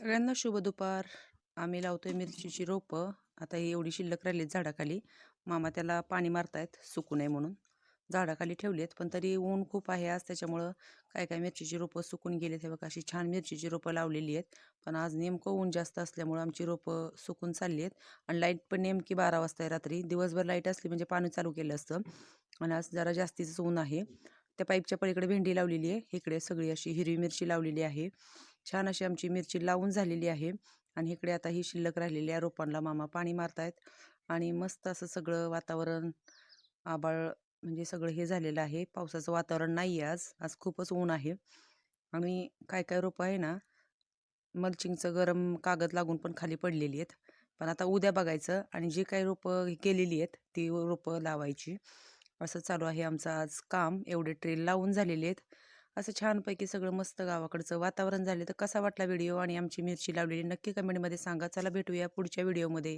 सगळ्यांना शुभ दुपार. आम्ही लावतोय मिरचीची रोपं. आता ही एवढी शिल्लक राहिलीत झाडाखाली. मामा त्याला पाणी मारतायत सुकू नये म्हणून. झाडाखाली ठेवलीत पण तरी ऊन खूप आहे आज त्याच्यामुळं काय काय मिरचीची रोपं सुकून गेलेत. हे बघा अशी छान मिरचीची रोपं लावलेली आहेत. पण आज नेमकं ऊन जास्त असल्यामुळं आमची रोपं सुकून चालली आहेत आणि लाइट पण नेमकी बारा वाजता आहे रात्री. दिवसभर लाइट असली म्हणजे पाणी चालू केलं असतं. आणि आज जरा जास्तीच ऊन आहे. त्या पाईपच्या पलीकडे भेंडी लावलेली आहे. इकडे सगळी अशी हिरवी मिरची लावलेली आहे. छान अशी आमची मिरची लावून झालेली आहे. आणि इकडे आता ही शिल्लक राहिलेली आहे. रोपांना मामा पाणी मारतायत. आणि मस्त असं सगळं वातावरण आबाळ म्हणजे सगळं हे झालेलं आहे. पावसाचं वातावरण नाही आहे आज. आज खूपच ऊन आहे. आणि काय काय रोपं आहे ना मल्चिंगचं गरम कागद लागून पण खाली पडलेली आहेत. पण आता उद्या बघायचं. आणि जी काही रोपं केलेली आहेत ती रोपं लावायची. असं चालू आहे आमचं आज काम. एवढे ट्रेल लावून झालेले आहेत. असं छानपैकी सगळं मस्त गावाकडचं वातावरण झाले. तर कसा वाटला व्हिडिओ आणि आमची मिरची लावलेली? नक्की कमेंटमध्ये सांगा. चला भेटूया पुढच्या व्हिडिओमध्ये.